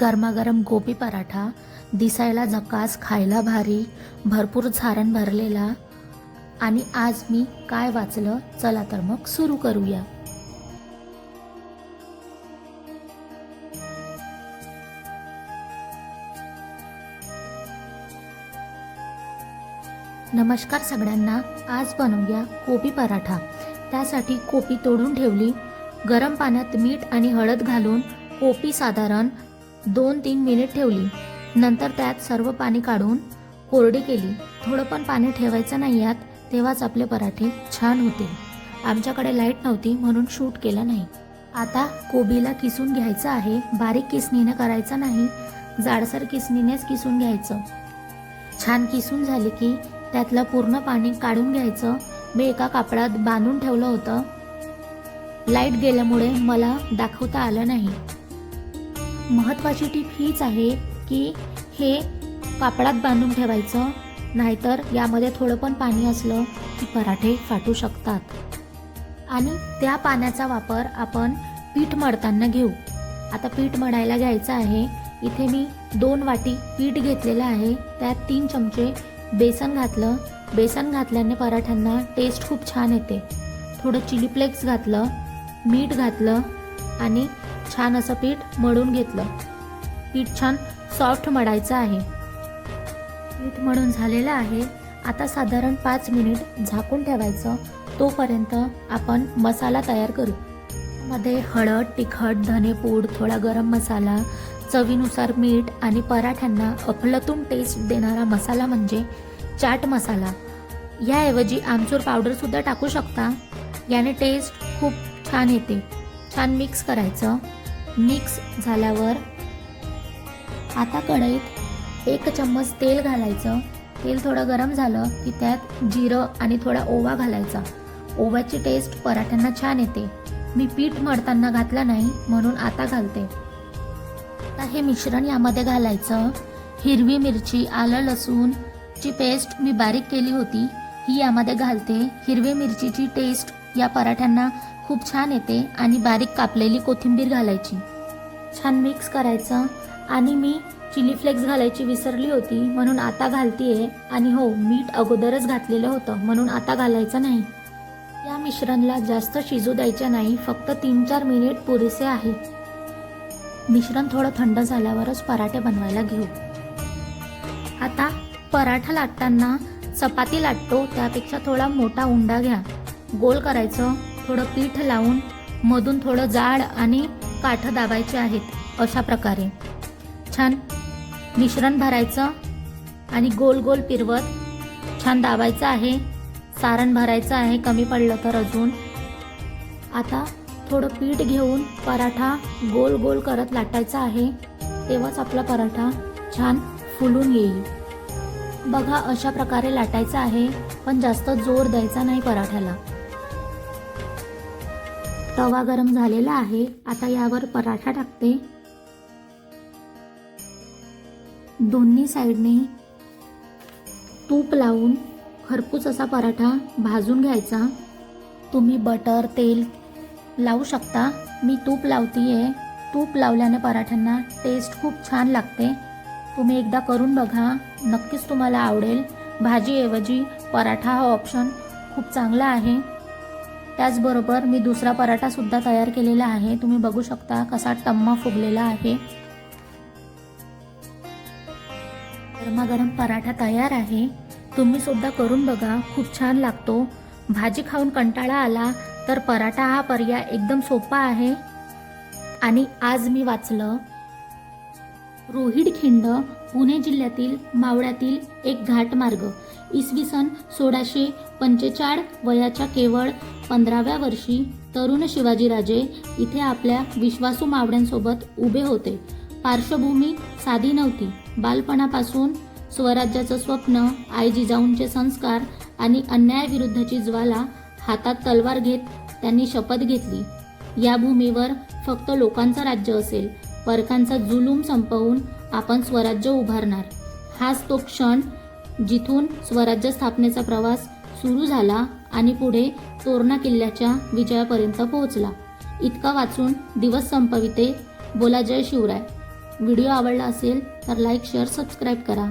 गरमागरम गोबी पराठा दिसायला झकास खायला भारी भरपूर झारण भरलेला. आणि आज मी काय वाचलं? चला तर मग सुरू करूया. नमस्कार सगळ्यांना. आज बनवूया कोबी पराठा. त्यासाठी कोबी तोडून ठेवली. गरम पाण्यात मीठ आणि हळद घालून कोबी साधारण दोन तीन मिनिट ठेवली. नंतर त्यात सर्व पाणी काढून कोरडी केली. थोडं पण पाणी ठेवायचं नाही यात तेव्हाच आपले पराठे छान होते आमच्याकडे लाइट नव्हती म्हणून शूट केलं नाही. आता कोबीला किसून घ्यायचं आहे. बारीक किसणीने करायचं नाही. जाडसर किसणीनेच किसून घ्यायचं. छान किसून झाले की त्यातलं पूर्ण पाणी काढून घ्यायचं. मी एका कापडात बांधून ठेवलं होतं. लाइट गेल्यामुळे मला दाखवता आलं नाही. महत्त्वाची टीप हीच आहे की हे कापडात बांधून ठेवायचं नाहीतर यामध्ये थोडं पण पाणी असलं की पराठे फाटू शकतात. आणि त्या पाण्याचा वापर आपण पीठ मळताना घेऊ. आता पीठ मळायला घ्यायचं आहे. इथे मी दोन वाटी पीठ घेतलेलं आहे. त्यात तीन चमचे बेसन घातलं. बेसन घातल्याने पराठ्यांना टेस्ट खूप छान येते. थोडं चिली फ्लेक्स घातलं मीठ घातलं आणि छान असं पीठ मळून घेतलं. पीठ छान सॉफ्ट मळायचं आहे. पीठ मळून झालेलं आहे. आता साधारण पाच मिनिट झाकून ठेवायचं. तोपर्यंत आपण मसाला तयार करू. मध्ये हळद तिखट धनेपूड थोडा गरम मसाला चवीनुसार मीठ आणि पराठ्यांना अफलतून टेस्ट देणारा मसाला म्हणजे चाट मसाला. याऐवजी आमचूर पावडरसुद्धा टाकू शकता. याने टेस्ट खूप छान येते. छान मिक्स करायचं. मिक्स झाल्यावर आता कढईत एक चम्मच तेल घालायचं. तेल थोडं गरम झालं की त्यात जिरं आणि थोडा ओवा घालायचा. ओव्याची टेस्ट पराठ्यांना छान येते. मी पीठ मळताना घातलं नाही म्हणून आता घालते. आता हे मिश्रण यामध्ये घालायचं. हिरवी मिरची आलं लसूणची पेस्ट मी बारीक केली होती. ही यामध्ये घालते. हिरवी मिरचीची टेस्ट या पराठ्यांना खूप छान येते आणि बारीक कापलेली कोथिंबीर घालायची. छान मिक्स करायचं आणि मी चिली फ्लेक्स घालायची विसरली होती म्हणून आता घालतीये आणि हो मीठ अगोदरच घातलेलं होतं म्हणून आता घालायचं नाही. या मिश्रणला जास्त शिजू द्यायचं नाही फक्त तीन चार मिनिट पुरेसे आहे. मिश्रण थोडं थंड झाल्यावरच पराठे बनवायला घेऊ. आता पराठा लाटताना चपाती लाटतो त्यापेक्षा थोडा मोठा उंडा घ्या. गोल करायचं थोडं पीठ लावून मधून थोडं जाड आणि काठ दाबायचे आहेत अशा प्रकारे. छान मिश्रण भरायचं आणि गोल गोल पिरवत छान दाबायचं आहे. सारण भरायचं आहे कमी पडलं तर अजून. आता थोडं पीठ घेऊन पराठा गोल गोल करत लाटायचा आहे. तेव्हाच आपला पराठा छान फुलून येईल. बघा अशा प्रकारे लाटायचा आहे पण जास्त जोर द्यायचा नाही पराठ्याला. तवा गरम झालेला आहे. आता यावर पराठा टाकते. दोन्ही साईडने तूप लावून खरपूस असा पराठा भाजून घ्यायचा. तुम्ही बटर तेल लावू शकता. मी तूप लावतीये. तूप लावल्याने पराठ्यांना टेस्ट खूप छान लागते. तुम्ही एकदा करून बघा. नक्कीच तुम्हाला आवडेल. भाजीऐवजी पराठा हा ऑप्शन खूप चांगला आहे. त्याचबरोबर मी दुसरा पराठासुद्धा तयार केलेला आहे. तुम्ही बघू शकता कसा टम्मा फुगलेला आहे. गरमागरम पराठा तयार आहे. तुम्ही सुद्धा करून बघा. खूप छान लागतो. भाजी खाऊन कंटाळा आला तर पराठा हा पर्याय एकदम सोपा आहे. आणि आज मी वाचलं रोहिड खिंड पुणे जिल्ह्यातील मावळ्यातील एक घाट मार्ग इसवी सन सोळाशे पंचेचाळ वयाच्या केवळ पंधराव्या वर्षी तरुण शिवाजीराजे इथे आपल्या विश्वासू मावळ्यांसोबत उभे होते. पार्श्वभूमी साधी नव्हती. बालपणापासून स्वराज्याचं स्वप्न आई जिजाऊंचे संस्कार आणि अन्यायाविरुद्धची ज्वाला हातात तलवार घेत त्यांनी शपथ घेतली. या भूमीवर फक्त लोकांचं राज्य असेल. परकांचा जुलूम संपवून आपण स्वराज्य उभारणार. हाच तो क्षण जिथून स्वराज्य स्थापनेचा प्रवास सुरू झाला आणि पुढे तोरणा किल्ल्याच्या विजयापर्यंत पोहोचला. इतका वाचून दिवस संपविते. बोला जय शिवराय. व्हिडिओ आवडला असेल तर लाईक शेअर सबस्क्राईब करा.